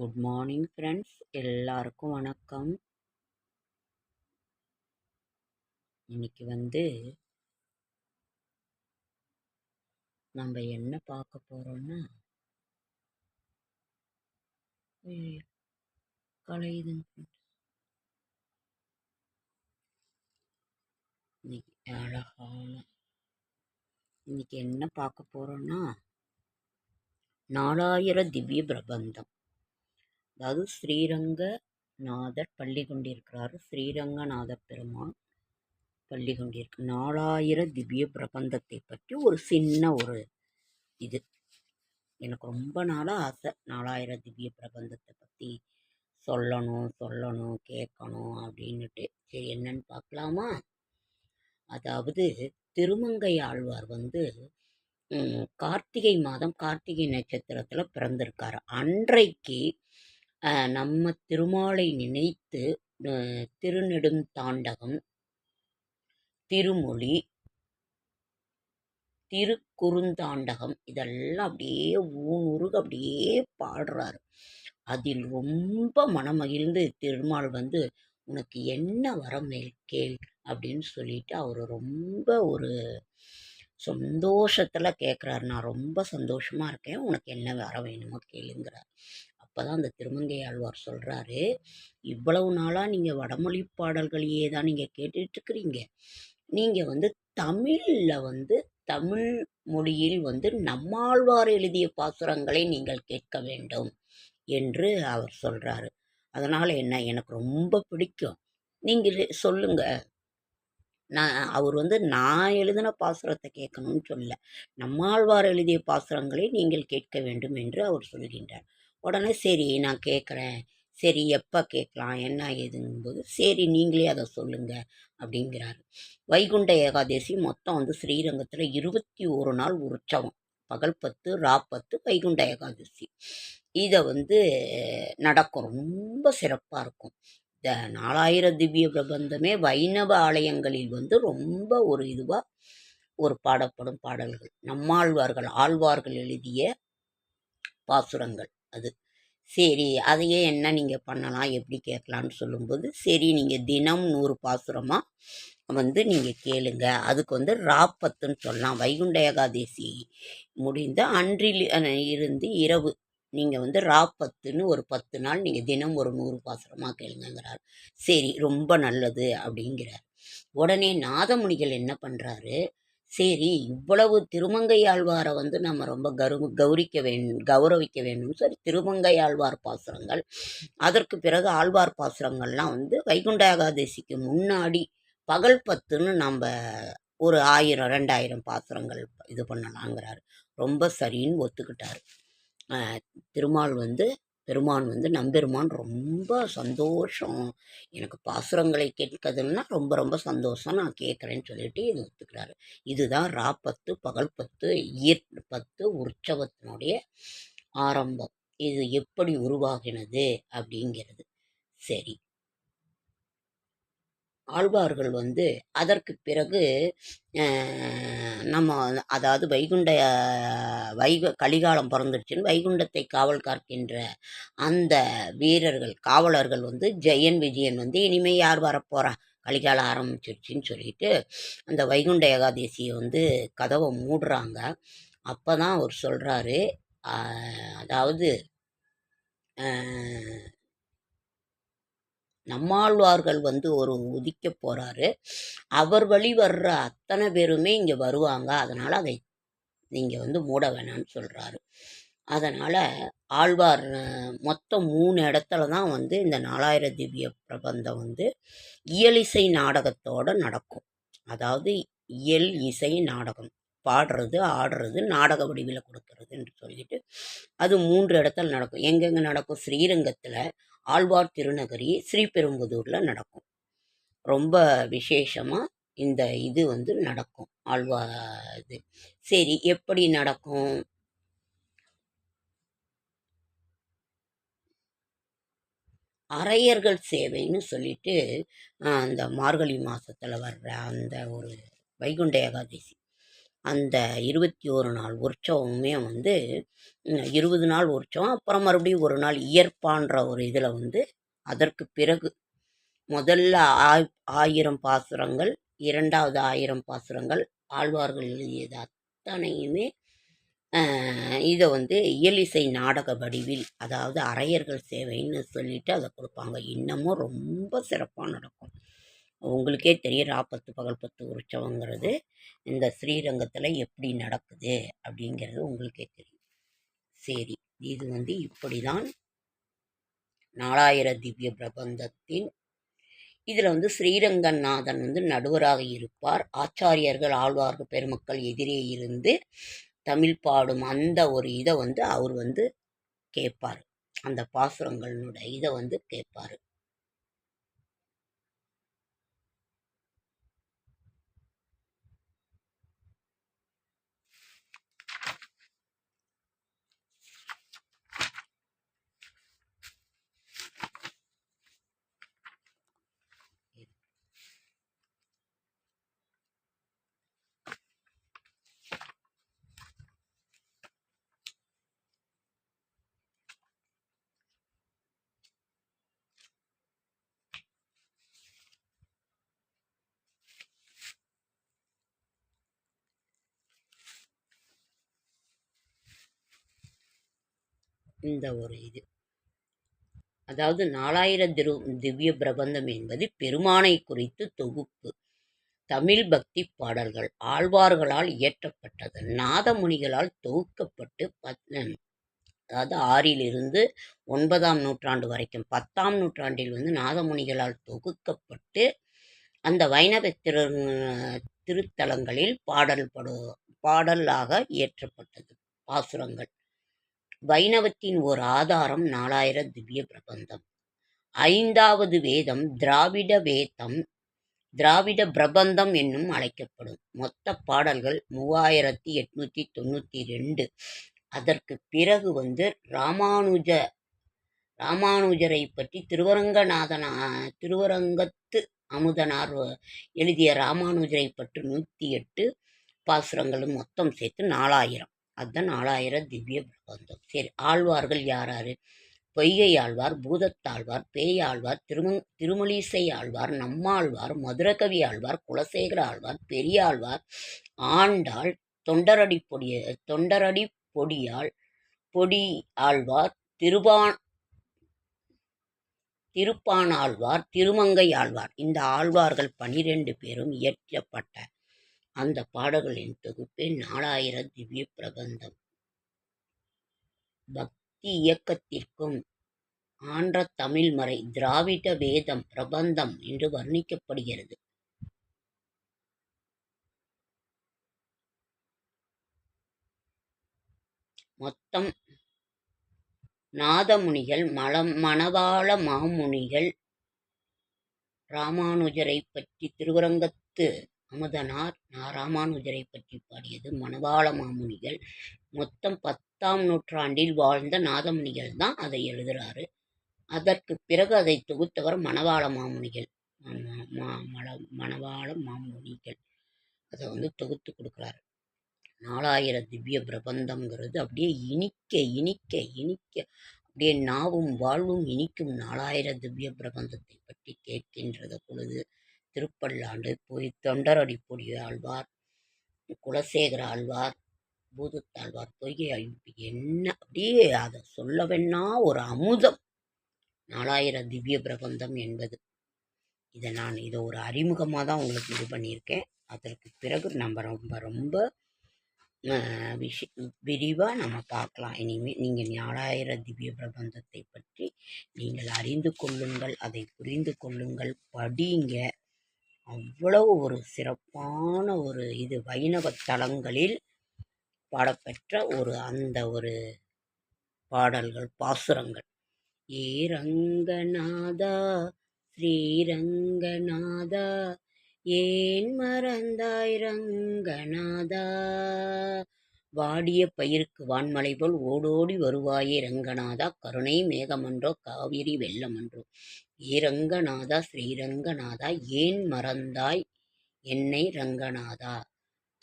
Good morning friends எல்லாருக்கும் வணக்கம். இன்னைக்கு வந்து நம்ம என்ன பார்க்க போகிறோம்னா கலையுதுங்க இன்னைக்கு அழகான இன்னைக்கு என்ன பார்க்க போகிறோன்னா நாலாயிர திவ்ய பிரபந்தம். அதாவது ஸ்ரீரங்கநாதர் பள்ளி கொண்டிருக்கிறார். ஸ்ரீரங்கநாத பெருமான் பள்ளி கொண்டிருக்கு. நாலாயிர திவ்ய பிரபந்தத்தை பற்றி ஒரு சின்ன ஒரு இது. எனக்கு ரொம்ப நாளாக ஆசை நாலாயிர திவ்ய பிரபந்தத்தை பற்றி சொல்லணும் சொல்லணும் கேட்கணும் அப்படின்னுட்டு. சரி என்னன்னு பார்க்கலாமா? அதாவது திருமங்கை ஆழ்வார் வந்து கார்த்திகை மாதம் கார்த்திகை நட்சத்திரத்தில் பிறந்திருக்காரு. அன்றைக்கு நம்ம திருமாலை நினைத்து திருநெடுந்தாண்டகம் திருமொழி திருக்குறுந்தாண்டகம் இதெல்லாம் அப்படியே ஊனுருக அப்படியே பாடுறாரு. அதில் ரொம்ப மனமகிழ்ந்து திருமால் வந்து உனக்கு என்ன வரம் மேல் கேள் அப்படின்னு சொல்லிட்டு அவர் ரொம்ப ஒரு சந்தோஷத்தில் கேட்குறாரு நான் ரொம்ப சந்தோஷமாக இருக்கேன். உனக்கு என்ன வர வேணுமோ கேளுங்கிறார். அப்பதான் அந்த திருமங்கை ஆழ்வார் சொல்கிறாரு இவ்வளவு நாளாக நீங்கள் வடமொழி பாடல்களையே தான் நீங்கள் கேட்டுட்ருக்குறீங்க. இருக்கிறீங்க வந்து தமிழில் வந்து தமிழ் மொழியில் வந்து நம்மாழ்வார் எழுதிய பாசுரங்களை நீங்கள் கேட்க வேண்டும் என்று அவர் சொல்கிறாரு அதனால் என்ன எனக்கு ரொம்ப பிடிக்கும். நீங்கள் சொல்லுங்க. நான் அவர் வந்து நான் எழுதின பாசுரத்தை கேட்கணும்னு சொல்ல நம்மாழ்வார் எழுதிய பாசுரங்களை நீங்கள் கேட்க வேண்டும் என்று அவர் சொல்கின்றார். உடனே சரி நான் கேட்குறேன். சரி எப்போ கேட்கலாம்? என்ன ஏதுங்கும்போது சரி நீங்களே அதை சொல்லுங்க அப்படிங்கிறாரு. வைகுண்ட ஏகாதசி மொத்தம் வந்து ஸ்ரீரங்கத்தில் இருபத்தி ஒரு நாள் உற்சவம். பகல் பத்து ராப்பத்து வைகுண்ட ஏகாதசி. இதை வந்து நடக்கும். ரொம்ப சிறப்பாக இருக்கும். இந்த நாலாயிர திவ்ய பிரபந்தமே வைணவ ஆலயங்களில் வந்து ரொம்ப ஒரு இதுவாக ஒரு பாடப்படும் பாடல்கள். நம்மாழ்வார்கள் ஆழ்வார்கள் எழுதிய பாசுரங்கள். அது. சரி அதையே என்ன நீங்கள் பண்ணலாம் எப்படி கேட்கலான்னு சொல்லும்போது சரி நீங்கள் தினம் நூறு பாசுரமாக வந்து நீங்கள் கேளுங்க. அதுக்கு வந்து ராப்பத்துன்னு சொல்லலாம். வைகுண்ட ஏகாதசி முடிந்த அன்றில் இருந்து இரவு நீங்கள் வந்து ராப்பத்துன்னு ஒரு பத்து நாள் நீங்கள் தினம் ஒரு நூறு பாசுரமாக கேளுங்கிறார் சரி ரொம்ப நல்லது அப்படிங்கிறார். உடனே நாதமுனிகள் என்ன பண்ணுறாரு சரி இவ்வளவு திருமங்கை ஆழ்வாரை வந்து நம்ம ரொம்ப கரு கௌரிக்க வேண்டும் கௌரவிக்க வேண்டும் சரி திருமங்கை ஆழ்வார் பாசுரங்கள் அதற்கு பிறகு ஆழ்வார் பாசுரங்கள்லாம் வந்து வைகுண்ட ஏகாதசிக்கு முன்னாடி பகல் பத்துன்னு நம்ம ஒரு ஆயிரம் ரெண்டாயிரம் பாசுரங்கள் இது பண்ணலாங்கிறாரு. ரொம்ப சரின்னு ஒத்துக்கிட்டார். திருமால் வந்து பெருமான் வந்து நம்பெருமான் ரொம்ப சந்தோஷம். எனக்கு பாசுரங்களை கேட்கறதுன்னா ரொம்ப ரொம்ப சந்தோஷம் நான் கேட்குறேன்னு சொல்லிட்டு இது ஒத்துக்கிறாரு. இதுதான் ராப்பத்து பகல் பத்து ஈர் பத்து உற்சவத்தினுடைய ஆரம்பம். இது எப்படி உருவாகினது அப்படிங்கிறது. சரி. ஆழ்வார்கள் வந்து அதற்கு பிறகு நம்ம அதாவது வைகுண்ட வைக கலிகாலம் பிறந்துடுச்சுன்னு வைகுண்டத்தை காவல் காக்கின்ற அந்த வீரர்கள் காவலர்கள் வந்து ஜெயன் விஜயன் வந்து இனிமேல் யார் வரப்போகிறா கலிகாலம் ஆரம்பிச்சிருச்சுன்னு சொல்லிட்டு அந்த வைகுண்ட ஏகாதசியை வந்து கதவை மூடுறாங்க. அப்போ தான் அவர் சொல்கிறாரு அதாவது நம்மாழ்வார்கள் வந்து ஒரு உதிக்க போகிறாரு அவர் வழி வர்ற அத்தனை பேருமே இங்கே வருவாங்க. அதனால் அதை நீங்கள் வந்து மூட வேணாம்னு சொல்கிறாரு அதனால் ஆழ்வார் மொத்தம் மூணு இடத்துல தான் வந்து இந்த நாலாயிர திவ்ய பிரபந்தம் வந்து இயலிசை நாடகத்தோட நடக்கும். அதாவது இயல் இசை நாடகம். பாடுறது ஆடுறது நாடக வடிவில் கொடுக்கறதுன்னு சொல்லிட்டு அது மூன்று இடத்துல நடக்கும். எங்கெங்கே நடக்கும்? ஸ்ரீரங்கத்தில் ஆழ்வார் திருநகரி ஸ்ரீபெரும்புதூரில் நடக்கும். ரொம்ப விசேஷமாக இந்த இது வந்து நடக்கும். ஆழ்வா இது. சரி எப்படி நடக்கும்? அரையர்கள் சேவைன்னு சொல்லிட்டு அந்த மார்கழி மாதத்தில் வர்ற அந்த ஒரு வைகுண்ட ஏகாதசி. அந்த இருபத்தி ஒரு நாள் உற்சவமுமே வந்து இருபது நாள் உற்சவம். அப்புறம் மறுபடியும் ஒரு நாள் இயற்பான்ற ஒரு இதில் வந்து அதற்கு பிறகு முதல்ல ஆய் ஆயிரம் பாசுரங்கள் இரண்டாவது ஆயிரம் பாசுரங்கள் ஆழ்வார்கள் எழுதியது அத்தனையுமே இதை வந்து இயலிசை நாடக வடிவில் அதாவது அரையர்கள் சேவைன்னு சொல்லிட்டு அதை கொடுப்பாங்க. இன்னமும் ரொம்ப சிறப்பாக நடக்கும். உங்களுக்கே தெரியும் ஆபத்து பகல் பத்து உற்சவங்கிறது இந்த ஸ்ரீரங்கத்தில் எப்படி நடக்குது அப்படிங்கிறது உங்களுக்கே தெரியும். சரி இது வந்து இப்படி தான் நாலாயிர திவ்ய பிரபந்தத்தின் இதில் வந்து ஸ்ரீரங்கநாதன் வந்து நடுவராக இருப்பார். ஆச்சாரியர்கள் ஆழ்வார்கள் பெருமக்கள் எதிரே இருந்து தமிழ் பாடும் அந்த ஒரு இதை வந்து அவர் வந்து கேட்பார். அந்த பாசுரங்களுடைய இதை வந்து கேட்பார். இந்த ஒரு இது. அதாவது நாலாயிர திரு திவ்ய பிரபந்தம் என்பது பெருமானை குறித்து தொகுப்பு. தமிழ் பக்தி பாடல்கள் ஆழ்வார்களால் இயற்றப்பட்டது. நாதமுனிகளால் தொகுக்கப்பட்டு பத் அதாவது ஆறிலிருந்து ஒன்பதாம் நூற்றாண்டு வரைக்கும் பத்தாம் நூற்றாண்டில் வந்து நாதமுனிகளால் தொகுக்கப்பட்டு அந்த வைணவ திரு திருத்தலங்களில் பாடல் படு பாடலாக இயற்றப்பட்டது. பாசுரங்கள். வைணவத்தின் ஓர் ஆதாரம் நாலாயிர திவ்ய பிரபந்தம். ஐந்தாவது வேதம் திராவிட வேதம் திராவிட பிரபந்தம் என்னும் அழைக்கப்படும். மொத்த பாடல்கள் மூவாயிரத்தி எட்நூத்தி தொண்ணூத்தி ரெண்டு. அதற்கு பிறகு வந்து ராமானுஜ ராமானுஜரை பற்றி திருவரங்கநாதனா திருவரங்கத்து அமுதனார் எழுதிய ராமானுஜரை பற்றி நூற்றி எட்டு பாசுரங்களும் மொத்தம் சேர்த்து நாலாயிரம். அதுதான் நாலாயிரம் திவ்ய பிரபந்தம். சரி ஆழ்வார்கள் யாராரு? பொய்கை ஆழ்வார் பூதத்தாழ்வார் பேயாழ்வார் திருமு திருமலிசை ஆழ்வார் நம்மாழ்வார் மதுரகவி ஆழ்வார் குலசேகர ஆழ்வார் பெரியாழ்வார் ஆண்டாள் தொண்டரடி பொடிய தொண்டரடி பொடியாள் பொடி ஆழ்வார் திருபான் திருப்பானாழ்வார் திருமங்கை ஆழ்வார். இந்த ஆழ்வார்கள் பனிரெண்டு பேரும் இயற்றப்பட்ட அந்த பாடல்களின் தொகுப்பே நாலாயிர திவ்ய பிரபந்தம். பக்தி இயக்கத்திற்கும் ஆன்ற தமிழ்மறை திராவிட வேதம் பிரபந்தம் என்று வர்ணிக்கப்படுகிறது. மொத்தம் நாதமுனிகள் மலம் மணவாள மாமுனிகள் ராமானுஜரை பற்றி திருவரங்கத்து அமுதனார் ராமானுஜரை பற்றி பாடியது மணவாள மாமுனிகள் மொத்தம் பத்தாம் நூற்றாண்டில் வாழ்ந்த நாதமுனிகள் தான் அதை எழுதுகிறாரு அதற்கு பிறகு அதை தொகுத்தவர் மணவாள மாமுனிகள் மணவாள மாமுனிகள். அதை வந்து தொகுத்து கொடுக்குறாரு. நாலாயிரம் திவ்ய பிரபந்தம்ங்கிறது அப்படியே இனிக்க இனிக்க இனிக்க அப்படியே நாவும் வாழ்வும் இனிக்கும் நாலாயிரம் திவ்ய பிரபந்தத்தை பற்றி கேட்கின்றது பொழுது திருப்பல்லாண்டு போய் தொண்டரடி பொடி ஆழ்வார் குலசேகர ஆழ்வார் பூதத்தாழ்வார் பொய்கை அழிப்பு என்ன? அப்படியே அதை சொல்ல வேணா ஒரு அமுதம். நாலாயிரம் திவ்ய பிரபந்தம் என்பது. இதை நான் இதை ஒரு அறிமுகமாக தான் உங்களுக்கு இது பண்ணியிருக்கேன். அதற்கு பிறகு நம்ம ரொம்ப ரொம்ப விஷ விரிவாக நம்ம பார்க்கலாம். இனிமேல் நீங்கள் நாலாயிரம் திவ்ய பிரபந்தத்தை பற்றி நீங்கள் அறிந்து கொள்ளுங்கள் அதை புரிந்து கொள்ளுங்கள் படிங்க அவ்வளவு ஒரு சிறப்பான ஒரு இது வைணவ தலங்களில் பாடப்பெற்ற ஒரு அந்த ஒரு பாடல்கள் பாசுரங்கள். ஏ ரங்கநாதா ஸ்ரீரங்கநாதா ஏன் மறந்தாய் ரங்கநாதா? வாடிய பயிருக்கு வான்மலை போல் ஓடோடி வருவாயே ரங்கநாதா கருணை மேகமன்றோ காவிரி வெள்ளமன்றோ. ஏ ரங்கநாதா ஸ்ரீரங்கநாதா ஏன் மறந்தாய் என்னை ரங்கநாதா?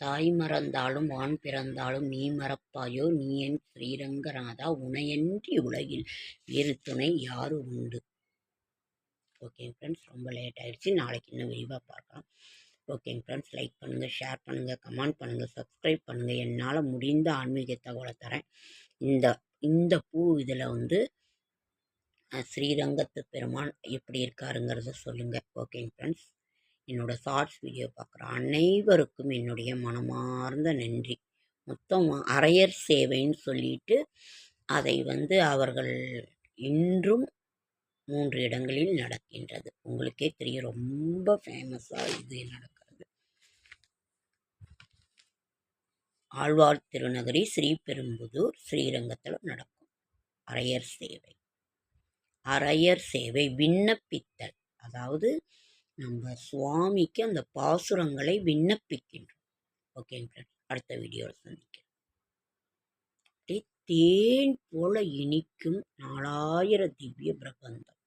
தாய் மறந்தாலும் வான் பிறந்தாலும் நீ மறப்பாயோ? நீ என் ஸ்ரீரங்கநாதா உனையன்றி உலகில் வேறு துணை யாரு உண்டு? ஓகே ஃப்ரெண்ட்ஸ் ரொம்ப லேட் ஆயிடுச்சு. நாளைக்கு இன்னும் விரிவாக பார்க்கலாம். ஓகேங்க ஃப்ரெண்ட்ஸ் லைக் பண்ணுங்கள் ஷேர் பண்ணுங்கள் கமெண்ட் பண்ணுங்கள் சப்ஸ்கிரைப் பண்ணுங்கள் என்னால் முடிந்த ஆன்மீக தகவலை தரேன். இந்த இந்த பூ இதில் வந்து ஸ்ரீரங்கத்து பெருமான் எப்படி இருக்காருங்கிறத சொல்லுங்கள் ஓகேங்க ஃப்ரெண்ட்ஸ் என்னோடய ஷார்ட்ஸ் வீடியோ பார்க்குற அனைவருக்கும் என்னுடைய மனமார்ந்த நன்றி. மொத்தம் அரையர் சேவைன்னு சொல்லிட்டு அதை வந்து அவர்கள் இன்றும் மூன்று இடங்களில் நடக்கின்றது. உங்களுக்கே தெரியும் ரொம்ப ஃபேமஸாக இது நடக்கும் ஆழ்வார் திருநகரி ஸ்ரீபெரும்புதூர் ஸ்ரீரங்கத்தில் நடக்கும் அரையர் சேவை. அரையர் சேவை விண்ணப்பித்தல். அதாவது நம்ம சுவாமிக்கு அந்த பாசுரங்களை விண்ணப்பிக்கின்றோம். ஓகேங்க அடுத்த வீடியோவில் சந்திக்கிறேன் தேன் போல இனிக்கும் நாலாயிர திவ்ய பிரபந்தம்.